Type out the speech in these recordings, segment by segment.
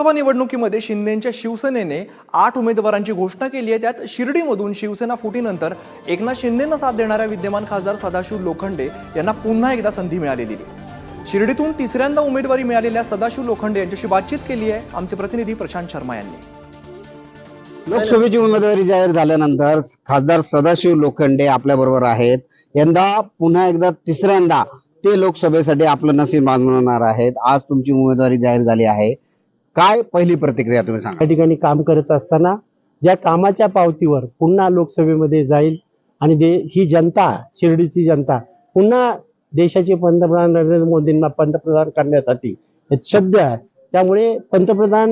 लोकसभा निवडणुकीमध्ये शिंदेच्या शिवसेनेने आठ उमेदवारांची घोषणा केली आहे. त्यात शिर्डीमधून शिवसेना फुटीनंतर एकनाथ शिंदेंना साथ देणाऱ्या विद्यमान खासदार सदाशिव लोखंडे यांना पुन्हा एकदा संधी मिळालेली दिली शिर्डीतून तिसऱ्यांदा उमेदवारी मिळालेल्या सदाशिव लोखंडे यांच्याशी बातचीत केली आहे. आमचे प्रतिनिधी प्रशांत शर्मा यांनी. लोकसभेची उमेदवारी जाहीर झाल्यानंतर खासदार सदाशिव लोखंडे आपल्या बरोबर आहेत. यंदा पुन्हा एकदा तिसऱ्यांदा ते लोकसभेसाठी आपलं नसीब मागवणार आहेत. आज तुमची उमेदवारी जाहीर झाली आहे. काय पहिली प्रतिक्रिया तुम्ही सांगा? त्या ठिकाणी काम करत असताना ज्या कामाच्या पावतीवर पुन्हा लोकसभेमध्ये जाईल आणि दे ही जनता शिर्डीची जनता पुन्हा देशाचे पंतप्रधान नरेंद्र मोदींना पंतप्रधान करण्यासाठी सध्या आहे त्यामुळे पंतप्रधान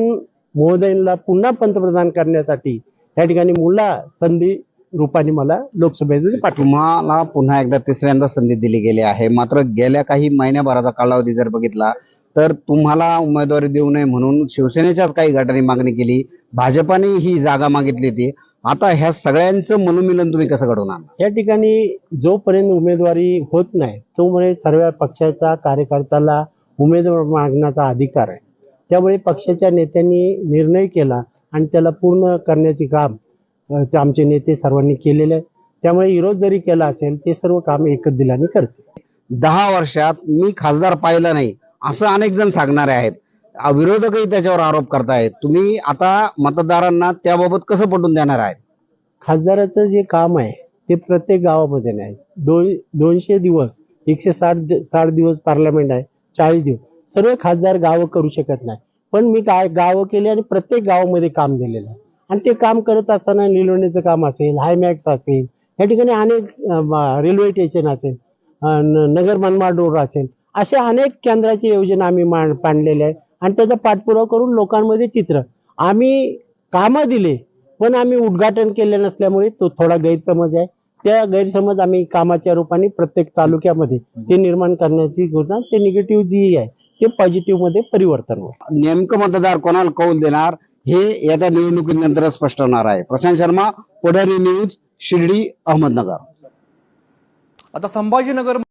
महोदयांना पुन्हा पंतप्रधान करण्यासाठी या ठिकाणी मुला संधी रूपाने मला लोकसभेमध्ये पाठवून तुम्हाला पुन्हा एकदा तिसऱ्यांदा संधी दिली गेली आहे. मात्र गेल्या काही महिन्याभराचा कालावधी जर बघितला तर तुम्हाला उमेदवारी देऊ नये म्हणून शिवसेनेच्याच काही गटाने मागणी केली. भाजपाने ही जागा मागितली होती. आता ह्या सगळ्यांचं मनोमिलन तुम्ही कसं घडवून आणणार? या ठिकाणी जोपर्यंत उमेदवारी होत नाही तोमुळे सर्व पक्षाचा कार्यकर्त्याला उमेदवार मागण्याचा अधिकार आहे. त्यामुळे पक्षाच्या नेत्यांनी निर्णय केला आणि त्याला पूर्ण करण्याचे काम आमचे नेते सर्वांनी केलेले आहे त्यामुळे विरोध जरी केला असेल ते सर्व काम एकच दिलाने करते दहा वर्षात मी खासदार पाहिलं नाही. असं अनेक जण सांगणारे आहेत. विरोधकही त्याच्यावर आरोप करतायत. तुम्ही आता मतदारांना त्याबाबत कसं पटवून देणार आहेत? खासदाराचं जे काम आहे ते प्रत्येक गावामध्ये नाही. दोन दोनशे दिवस एकशे साठ साठ दिवस पार्लमेंट आहे चाळीस दिवस. सर्व खासदार गावं करू शकत नाही. पण मी काय गावं केली आणि प्रत्येक गावामध्ये काम दिलेलं आहे. आणि ते काम करत असताना निलवणीचं काम असेल हायमॅक्स असेल या ठिकाणी अनेक रेल्वे स्टेशन असेल न- नगर मनमाड रोड असेल अशा अनेक केंद्राची योजना आम्ही मान पाडलेल्या आहे. आणि त्याचा पाठपुरावा करून लोकांमध्ये चित्र. आम्ही कामं दिले पण आम्ही उद्घाटन केले नसल्यामुळे तो थोडा गैरसमज आहे. त्या गैरसमज आम्ही कामाच्या रूपाने प्रत्येक तालुक्यामध्ये ते निर्माण करण्याची घोषणा ते निगेटिव्ह जी आहे ते पॉझिटिव्हमध्ये परिवर्तन होईल. नेमकं मतदार कोणाला कौल देणार हे येत्या निवडणुकीनंतर स्पष्ट होणार आहे. प्रशांत शर्मा पुढारी न्यूज शिर्डी अहमदनगर. आता संभाजीनगर